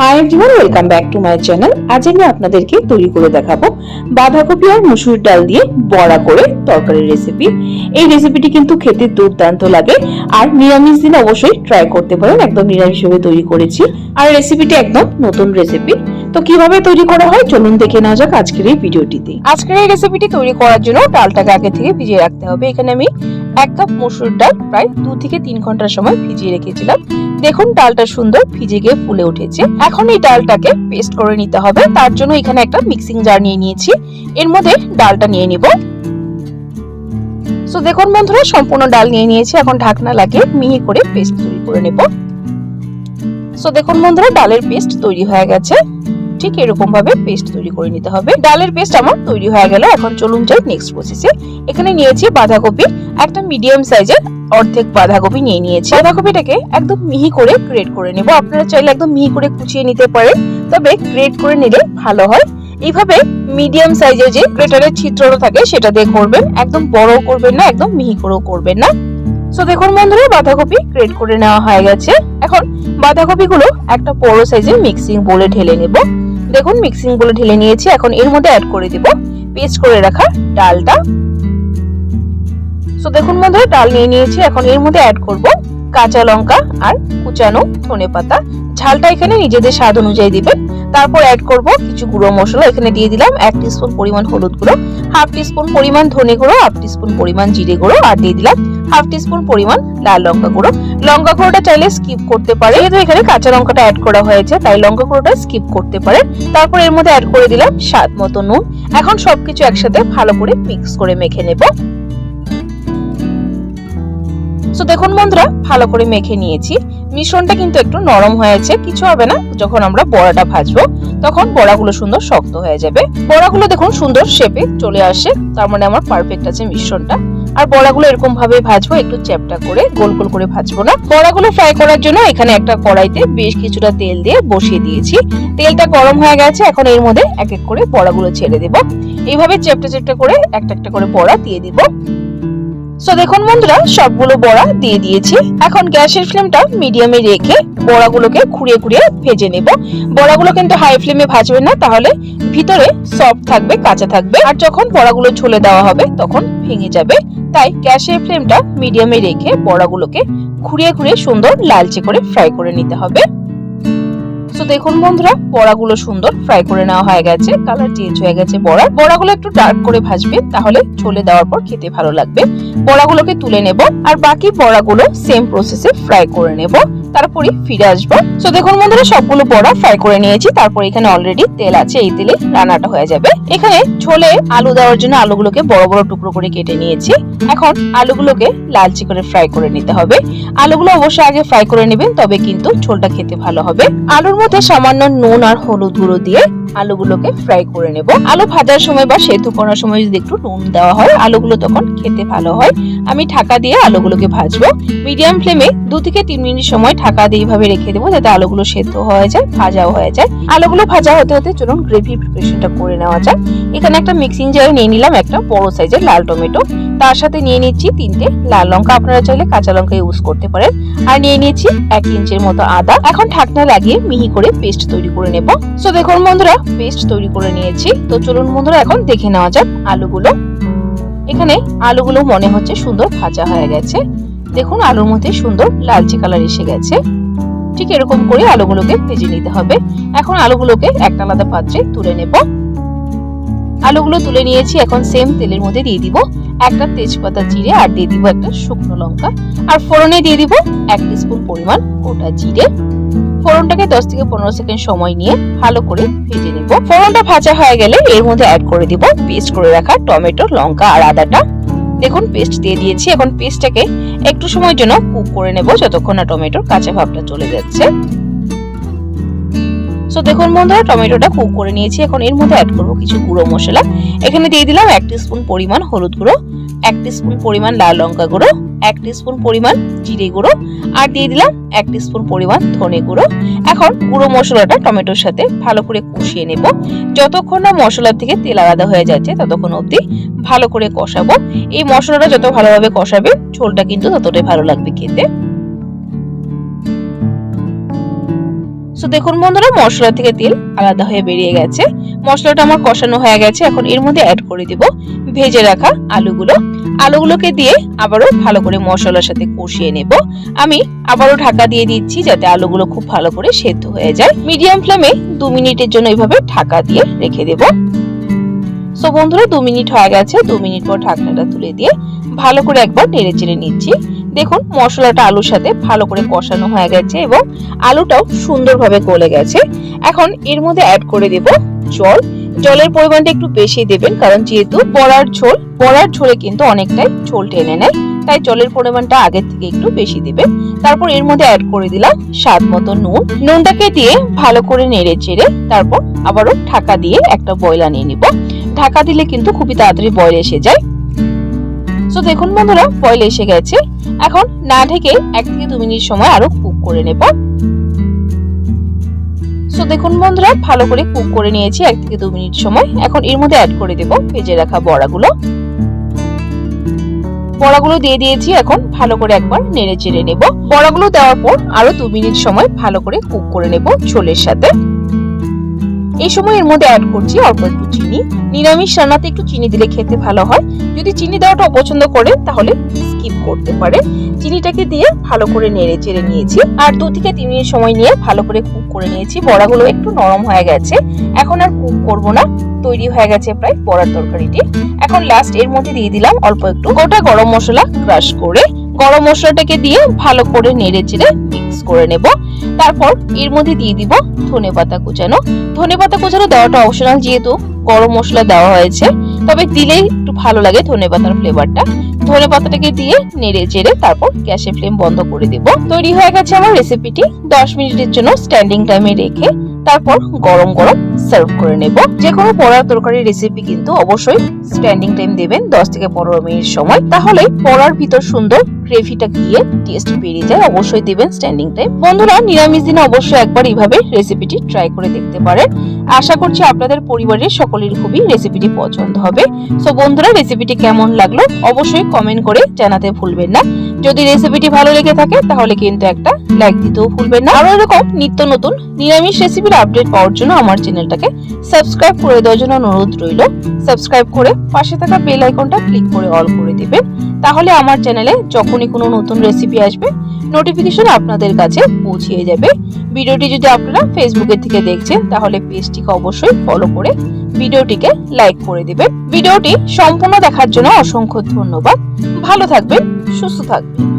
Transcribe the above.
Hi everyone welcome back to my channel আজ আমি আপনাদেরকে তৈরি করে দেখাবো বাঁধাকপি আর মুসুর ডাল দিয়ে বড়া করে তরকারির রেসিপি এই রেসিপিটি কিন্তু খেতে দুর্দান্ত লাগে আর নিরামিষ দিন অবশ্যই ট্রাই করতে পারেন। একদম নিরামিষ ভাবে তৈরি করেছি। আর রেসিপিটি একদম নতুন রেসিপি তো কীভাবে তৈরি করা হয় চলুন দেখে নেওয়া যাক আজকের এই ভিডিওটিতে। আজকের এই রেসিপিটি তৈরি করার জন্য ডালটাকে আগে থেকে ভিজিয়ে রাখতে হবে। এখানে আমি এক কাপ মসুর ডাল প্রায় দু থেকে তিন ঘণ্টার সময় ভিজিয়ে রেখেছিলাম। দেখুন ডালটা সুন্দর ভিজে গিয়ে ফুলে উঠেছে। এখন এই ডালটাকে পেস্ট করে নিতে হবে। তার জন্য এখানে একটা মিক্সিং জার নিয়ে নিয়েছি। এর মধ্যে ডালটা নিয়ে নিব। সো দেখুন বন্ধুরা, সম্পূর্ণ ডাল নিয়ে নিয়েছি। এখন ঢাকনা লাগিয়ে মিহি করে পেস্ট তৈরি করে নেব। সো দেখুন বন্ধুরা, ডালের পেস্ট তৈরি হয়ে গেছে। ঠিক এরকম ভাবে পেস্ট তৈরি করে নিতে হবে। ডালের পেস্ট আমার তৈরি হয়ে গেল। এখন চলুন যাই নেক্সট প্রসেসে এখানে নিয়েছি বাঁধাকপি। একটা মিডিয়াম সাইজের অর্ধেক বাঁধাকপি নিয়ে নিয়েছি। বাঁধাকপিটাকে একদম মিহি করে গ্রেড করে নেব। আপনারা চাইলে একদম মিহি করে কুচিয়ে নিতে পারেন। তবে গ্রেড করে নিলে ভালো হয়। এইভাবে মিডিয়াম সাইজের যে গ্রেটারের ছিদ্রটা থাকে, সেটা দিয়ে করবেন। একদম বড় করবেন না, একদম মিহি করেও করবেন না। সো দেখুন বন্ধুরা, বাঁধাকপি গ্রেড করে নেওয়া হয়ে গেছে। এখন বাঁধাকপিগুলো একটা বড় সাইজের মিক্সিং বোলে ঢেলে নেব। দেখুন মিক্সিংগুলো ঢেলে নিয়েছি। এখন এর মধ্যে অ্যাড করে দিব। পেস্ট করে রাখা ডালটা। সো দেখুন বন্ধুরা, ডাল নিয়ে নিয়েছি। এখন এর মধ্যে অ্যাড করব কাঁচা লঙ্কা আর কুচানো ধনে পাতা ঝালটা এখানে নিজেদের স্বাদ অনুযায়ী দিবেন। তারপর অ্যাড করব কিছু গুঁড়ো মশলা, এখানে দিয়ে দিলাম এক টিস্পুন পরিমাণ হলুদ গুঁড়ো হাফ টিস্পুন পরিমাণ ধনে গুঁড়ো হাফ টিস্পুন পরিমাণ জিরে গুঁড়ো, আর দিয়ে দিলাম হাফ টিস্পুন পরিমাণ লাল লঙ্কা গুঁড়ো। লঙ্কা গুঁড়োটা চাইলে স্কিপ করতে পারে, যেহেতু এখানে কাঁচা লঙ্কাটা অ্যাড করা হয়েছে, তাই লঙ্কা গুঁড়োটা স্কিপ করতে পারে। তারপর এর মধ্যে অ্যাড করে দিলাম স্বাদ মতো নুন। এখন সবকিছু একসাথে ভালো করে মিক্স করে মেখে নেব। তো দেখুন বন্ধুরা, ভালো করে মেখে নিয়েছি। মিশ্রণটা কিন্তু একটু নরম হয়েছে, কিছু হবে না। যখন আমরা বড়াটা ভাজবো, তখন বড়াগুলো সুন্দর শক্ত হয়ে যাবে। বড়াগুলো দেখুন সুন্দর শেপে চলে আসে, তার মানে আমার পারফেক্ট আছে মিশ্রণটা। আর বড়াগুলো এরকম ভাবে ভাজবো, একটু চ্যাপটা করে, গোল গোল করে ভাজবো না। বড়াগুলো ফ্রাই করার জন্য এখানে একটা কড়াইতে বেশ কিছুটা তেল দিয়ে বসিয়ে দিয়েছি। তেলটা গরম হয়ে গেছে, এখন এর মধ্যে এক এক করে বড়াগুলো ছেড়ে দেব। এইভাবে চ্যাপটা চ্যাপটা করে একটা একটা করে বড়া দিয়ে দিব। সো দেখুন বন্ধুরা, সবগুলো বড়া দিয়ে দিয়েছি। এখন গ্যাসের ফ্লেমটা মিডিয়ামে রেখে বড়াগুলোকে খুঁড়িয়ে খুঁড়িয়ে ভেজে নেব। বড়াগুলো কিন্তু হাই ফ্লেমে ভাজবেন না, তাহলে ভিতরে সফট থাকবে, কাঁচা থাকবে। আর যখন বড়াগুলো ছলে দেওয়া হবে, তখন ভেঙে যাবে। তাই গ্যাসের ফ্লেমটা মিডিয়ামে রেখে বড়াগুলোকে খুঁড়িয়ে খুঁড়িয়ে সুন্দর লালচে করে ফ্রাই করে নিতে হবে। দেখুন বন্ধুরা, বড়াগুলো সুন্দর ফ্রাই করে নেওয়া হয়ে গেছে কালার চেঞ্জ হয়ে গেছে বড়া বড়াগুলো একটু ডার্ক করে ভাজবে, তাহলে ছোলে দেওয়ার পর খেতে ভালো লাগবে। বড়াগুলোকে তুলে নেব, আর বাকি বড়াগুলো সেম প্রসেসে ফ্রাই করে নেব তারপরে ফিরে আসব তো দেখুন বন্ধুরা, সবগুলো বড়া ফ্রাই করে নিয়েছি। তারপর এখানে অলরেডি তেল আছে, এই তেলে রান্নাটা হয়ে যাবে। এখানে ছোলে আলু দেওয়ার জন্য আলুগুলোকে বড় বড় টুকরো করে কেটে নিয়েছি। এখন আলুগুলোকে লালচে করে ফ্রাই করে নিতে হবে। আলুগুলো অবশ্যই আগে ফ্রাই করে নেবেন, তবে কিন্তু ঝোলটা খেতে ভালো হবে। আলুর মধ্যে সামান্য নুন আর হলুদ গুঁড়ো দিয়ে আলুগুলোকে ফ্রাই করে নেব। আলু ভাজার সময় বা সেদ্ধ করার সময় যদি একটু নুন দেওয়া হয়, আলুগুলো তখন খেতে ভালো হয়। আমি ঢাকা দিয়ে আলুগুলোকে ভাজবো। মিডিয়াম ফ্লেমে দু থেকে তিন মিনিট সময় ঢাকা দিয়ে এইভাবে রেখে দেবো, যাতে আলুগুলো সেদ্ধ হয়ে যায়, ভাজাও হয়ে যায়। আলুগুলো ভাজা হতে হতে চলুন গ্রেভি প্রিপারেশনটা করে নেওয়া যাক। এখানে একটা মিক্সিং জারে নিয়ে নিলাম একটা বড় সাইজের লাল টমেটো। তার সাথে নিয়ে নিচ্ছি তিনটে লাল লঙ্কা। আপনারা চাইলে কাঁচা লঙ্কা ইউজ করতে পারেন। আর নিয়ে নিয়েছি এক ইঞ্চের মতো আদা। এখন ঢাকনা লাগিয়ে মিহি করে পেস্ট তৈরি করে নেব। সো দেখুন বন্ধুরা পেস্ট তৈরি করে নিয়েছি। তো চলুন বন্ধুরা, এখন দেখে নেওয়া যাক আলুগুলো। এখানে আলুগুলো মনে হচ্ছে সুন্দর ভাজা হয়ে গেছে। দেখুন আলুর মধ্যে সুন্দর লালচে কালার এসে গেছে। ঠিক এরকম করে আলুগুলোকে ভেজে নিতে হবে। এখন আলুগুলোকে একটা আলাদা পাত্রে তুলে নেব। আলুগুলো তুলে নিয়েছি, এখন সেম তেলের মধ্যে দিয়ে দিব একটা তেজপাতা জিরে আর দিয়ে দিব একটা শুকনো লঙ্কা। আর ফোড়নে দিয়ে দিব এক স্পুন পরিমাণ গোটা জিরে। ফোড়নটাকে দশ থেকে পনেরো সেকেন্ড সময় নিয়ে ভালো করে ভেজে নেব। ফোড়নটা ভাজা হয়ে গেলে এর মধ্যে অ্যাড করে দিব পেস্ট করে রাখা টমেটো, লঙ্কা আর আদাটা। দেখুন পেস্ট দিয়ে দিয়েছি এখন পেস্টটাকে একটু সময়ের জন্য কুক করে নেব যতক্ষণ না টমেটোর কাঁচা ভাবটা চলে যাচ্ছে। সো দেখুন বন্ধুরা, টমেটোটা কুক করে নিয়েছি। এখন এর মধ্যে অ্যাড করব কিছু গুঁড়ো মশলা। এখানে দিয়ে দিলাম এক স্পুন পরিমাণ হলুদ গুঁড়ো, এক স্পুন পরিমাণ লাল লঙ্কা গুঁড়ো এক স্পুন পরিমাণ জিরে গুঁড়ো আর দিয়ে দিলাম এক স্পুন পরিমাণ ধনে গুঁড়ো। এখন গুঁড়ো মশলাটা টমেটোর সাথে ভালো করে কষিয়ে নেব। যতক্ষণ না মশলার থেকে তেল আলাদা হয়ে যাচ্ছে, ততক্ষণ অবধি ভালো করে কষাবো। এই মশলাটা যত ভালোভাবে কষাবে, ঝোলটা কিন্তু ততটাই ভালো লাগবে খেতে। সো দেখুন বন্ধুরা মশলা থেকে তেল আলাদা হয়ে বেরিয়ে গেছে। মশলাটা আমার কষানো হয়ে গেছে। এখন এর মধ্যে অ্যাড করে দিব। ভেজে রাখা আলুগুলো। আলুগুলোকে দিয়ে আবারও ভালো করে মশলার সাথে কষিয়ে নেব। আমি আবারও ঢাকা দিয়ে দিচ্ছি যাতে আলুগুলো খুব ভালো করে সেদ্ধ হয়ে যায়। মিডিয়াম ফ্লেমে দু মিনিটের জন্য এইভাবে ঢাকা দিয়ে রেখে দেব। সো বন্ধুরা, দু মিনিট হয়ে গেছে। দু মিনিট পর ঢাকনাটা তুলে দিয়ে ভালো করে একবার নেড়ে চেড়ে নিচ্ছি। দেখুন, মশলাটা আলুর সাথে ভালো করে কষানো হয়ে গেছে এবং আলুটাও সুন্দরভাবে গলে গেছে। এখন এর মধ্যে অ্যাড করে দেব জল। জলের পরিমাণটা একটু বেশি দেবেন, কারণ যেহেতু বড়ার ঝোল বড়ার ঝোলে কিন্তু অনেকটাই ঝোল টেনে নেয়, তাই জলের পরিমাণটা আগের থেকে একটু বেশি দেবেন। তারপর এর মধ্যে অ্যাড করে দিলাম স্বাদ মতো নুন। নুনটাকে দিয়ে ভালো করে নেড়ে চেড়ে তারপর আবারও ঢাকা দিয়ে একটা বয়লা নিয়ে নিব। ঢাকা দিলে কিন্তু খুবই তাড়াতাড়ি বয়ল এসে যায়। সো দেখুন বন্ধুরা, বয়ল এসে গেছে। এখন না ঢেকে এক থেকে দু মিনিট সময় আরও কুক করে নেব। সো দেখুন বন্ধুরা, ভালো করে কুক করে নিয়েছি এক থেকে দু মিনিট সময়। এখন এর মধ্যে অ্যাড করে দেব ভেজে রাখা বড়াগুলো। বড়াগুলো দিয়ে দিয়েছি এখন ভালো করে একবার নেড়ে চেড়ে নেব। বড়াগুলো দেওয়ার পর আরও দু মিনিট সময় ভালো করে কুক করে নেব ঝোলের সাথে। এই সময় এর মধ্যে অ্যাড করছি অল্প একটু চিনি। নিরামিষ রান্নাতে একটু চিনি দিলে খেতে ভালো হয়। যদি চিনি দেওয়াটা অপছন্দ করে, তাহলে স্কিপ করতে পারে। চিনিটাকে দিয়ে ভালো করে নেড়ে চেড়ে নিয়েছি। আর দু থেকে তিন মিনিট সময় নিয়ে ভালো করে কুক করে নিয়েছি। বড়াগুলো একটু নরম হয়ে গেছে। এখন আর কুক করব না। তৈরি হয়ে গেছে প্রায় বড়ার তরকারিটি। এখন লাস্ট এর মধ্যে দিয়ে দিলাম অল্প একটু গোটা গরম মশলা ক্রাশ করে। গরম মশলাটাকে দিয়ে ভালো করে নেড়ে চেড়ে মিক্স করে নেব। তারপর এর মধ্যে দিয়ে দিব ধনে পাতা কুচানো। ধনে পাতা কুচানো দেওয়াটা অপশনাল যেহেতু গরম মশলা দেওয়া হয়েছে, তবে দিলেই একটু ভালো লাগে ধনে পাতার ফ্লেভারটা ধনে পাতাটাকে দিয়ে নেড়ে চেড়ে তারপর গ্যাসের ফ্লেম বন্ধ করে দেব। তৈরি হয়ে গেছে আমার রেসিপিটি দশ মিনিটের জন্য স্ট্যান্ডিং টাইমে রেখে তারপর গরম গরম সার্ভ করে নেব। যে কোনো পড়ার তরকারি রেসিপি কিন্তু অবশ্যই স্ট্যান্ডিং টাইম দেবেন, দশ থেকে পনেরো মিনিট সময়। তাহলে পড়ার ভিতর সুন্দর গ্রেভিটা গিয়ে টেস্ট বেরিয়ে যায়, অবশ্যই দেবেন স্ট্যান্ডিং টাইম বন্ধুরা, নিরামিষ দিনে অবশ্যই একবার এইভাবে রেসিপিটি ট্রাই করে দেখতে পারেন। আশা করছি আপনাদের পরিবারের সকলের খুবই রেসিপিটি পছন্দ হবে। সো বন্ধুরা রেসিপিটি কেমন লাগল? অবশ্যই কমেন্ট করে জানাতে ভুলবেন না। যদি রেসিপিটি ভালো লেগে থাকে, তাহলে কিন্তু একটা লাইক দিতেও ভুলবেন না। আরও এরকম নিত্য নতুন, নিরামিষ রেসিপির আপডেট পাওয়ার জন্য আমার চ্যানেলটাকে সাবস্ক্রাইব করে দেওয়ার জন্য অনুরোধ রইল। সাবস্ক্রাইব করে পাশে থাকা বেল আইকনটা ক্লিক করে অল করে দিবেন। তাহলে আমার চ্যানেলে যখনই কোনো নতুন রেসিপি আসবে নোটিফিকেশন আপনাদের কাছে পৌঁছিয়ে যাবে। ভিডিওটি যদি আপনারা ফেসবুকের থেকে দেখছেন, তাহলে পেজটিকে অবশ্যই ফলো করে ভিডিওটিকে লাইক করে দেবেন। ভিডিওটি সম্পূর্ণ দেখার জন্য অসংখ্য ধন্যবাদ। ভালো থাকবেন সুস্থ থাকবেন।